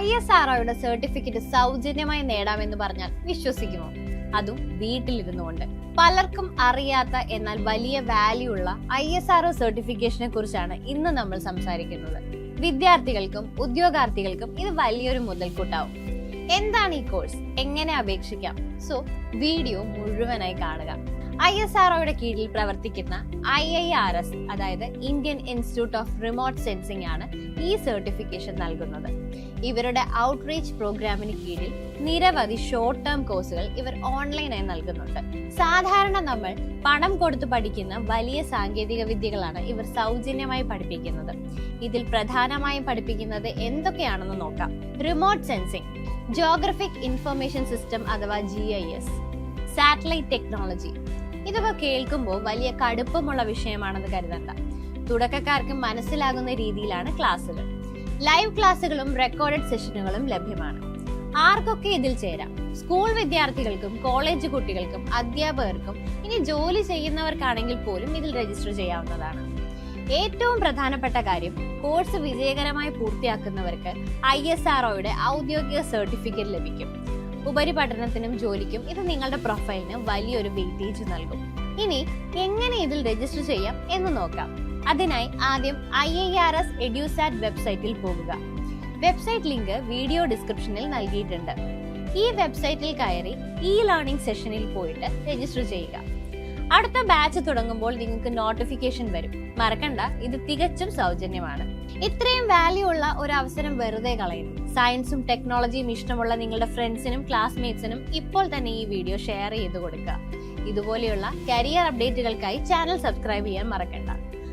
I S R ഒയുടെ certificate സൗജന്യമായി നേടാമെന്ന് പറഞ്ഞാൽ വിശ്വസിക്കുമോ? അതും വീട്ടിലിരുന്നുകൊണ്ട്. പലർക്കും അറിയാത്ത എന്നാൽ വലിയ വാല്യൂ ഉള്ള ഐ എസ് ആർ ഒ സർട്ടിഫിക്കേഷനെ കുറിച്ചാണ് ഇന്ന് നമ്മൾ സംസാരിക്കുന്നത്. വിദ്യാർത്ഥികൾക്കും ഉദ്യോഗാർത്ഥികൾക്കും ഇത് വലിയൊരു മുതൽക്കൂട്ടാവും. എന്താണ് ഈ കോഴ്സ്? എങ്ങനെ അപേക്ഷിക്കാം? സോ വീഡിയോ മുഴുവനായി കാണുക. ഐ എസ് ആർ ഒയുടെ കീഴിൽ പ്രവർത്തിക്കുന്ന ഐ ഐ ആർ എസ് അതായത് Indian institute of remote sensing ആണ് ഈ സർട്ടിഫിക്കേഷൻ നൽകുന്നത്. ഇവരുടെ ഔട്ട്റീച്ച് പ്രോഗ്രാമിന് കീഴിൽ നിരവധി ഷോർട്ട് ടേം കോഴ്സുകൾ ഇവർ ഓൺലൈനായി നൽകുന്നുണ്ട്. സാധാരണ നമ്മൾ പണം കൊടുത്ത് പഠിക്കുന്ന വലിയ സാങ്കേതിക വിദ്യകളാണ് ഇവർ സൗജന്യമായി പഠിപ്പിക്കുന്നത്. ഇതിൽ പ്രധാനമായും പഠിപ്പിക്കുന്നത് എന്തൊക്കെയാണെന്ന് നോക്കാം. Remote sensing geographic information system അഥവാ G I S satellite technology ഇതൊക്കെ കേൾക്കുമ്പോൾ വലിയ കടുപ്പമുള്ള വിഷയമാണെന്ന് കരുതണ്ട. തുടക്കക്കാർക്ക് മനസ്സിലാകുന്ന രീതിയിലാണ് ക്ലാസ്സുകൾ. ലൈവ് ക്ലാസ്സുകളും റെക്കോർഡഡ് സെഷനുകളും ലഭ്യമാണ്. ആർക്കൊക്കെ ഇതിൽ ചേരാം? സ്കൂൾ വിദ്യാർത്ഥികൾക്കും കോളേജ് കുട്ടികൾക്കും അധ്യാപകർക്കും ഇനി ജോലി ചെയ്യുന്നവർക്കാണെങ്കിൽ പോലും ഇതിൽ രജിസ്റ്റർ ചെയ്യാവുന്നതാണ്. ഏറ്റവും പ്രധാനപ്പെട്ട കാര്യം കോഴ്സ് വിജയകരമായി പൂർത്തിയാക്കുന്നവർക്ക് ഐ എസ് ആർ ഒയുടെ ഔദ്യോഗിക സർട്ടിഫിക്കറ്റ് ലഭിക്കും. ഉപരിപഠനത്തിനും ജോലിക്കും ഇത് നിങ്ങളുടെ പ്രൊഫൈലിന് വലിയൊരു വെയിറ്റേജ് നൽകും. ഇനി എങ്ങനെ ഇതിൽ രജിസ്റ്റർ ചെയ്യാം എന്ന് നോക്കാം. അതിനായി ആദ്യം I A R S edusat വെബ്സൈറ്റിൽ പോകുക. വെബ്സൈറ്റ് ലിങ്ക് വീഡിയോ ഡിസ്ക്രിപ്ഷനിൽ നൽകിയിട്ടുണ്ട്. ഈ വെബ്സൈറ്റിൽ കയറി ഇ ലേണിംഗ് സെഷനിൽ പോയിട്ട് രജിസ്റ്റർ ചെയ്യുക. അടുത്ത ബാച്ച് തുടങ്ങുമ്പോൾ നിങ്ങൾക്ക് നോട്ടിഫിക്കേഷൻ വരും. മറക്കണ്ട ഇത് തികച്ചും സൗജന്യമാണ്. ഇത്രയും വാല്യൂ ഉള്ള ഒരു അവസരം വെറുതെ കളയുന്നു സയൻസും ടെക്നോളജിയും ഇഷ്ടമുള്ള നിങ്ങളുടെ ഫ്രണ്ട്സിനും ക്ലാസ്മേറ്റ്സിനും ഇപ്പോൾ തന്നെ ഈ വീഡിയോ ഷെയർ ചെയ്ത് കൊടുക്കുക. ഇതുപോലെയുള്ള കരിയർ അപ്ഡേറ്റുകൾക്കായി ചാനൽ സബ്സ്ക്രൈബ് ചെയ്യാൻ മറക്കണ്ട.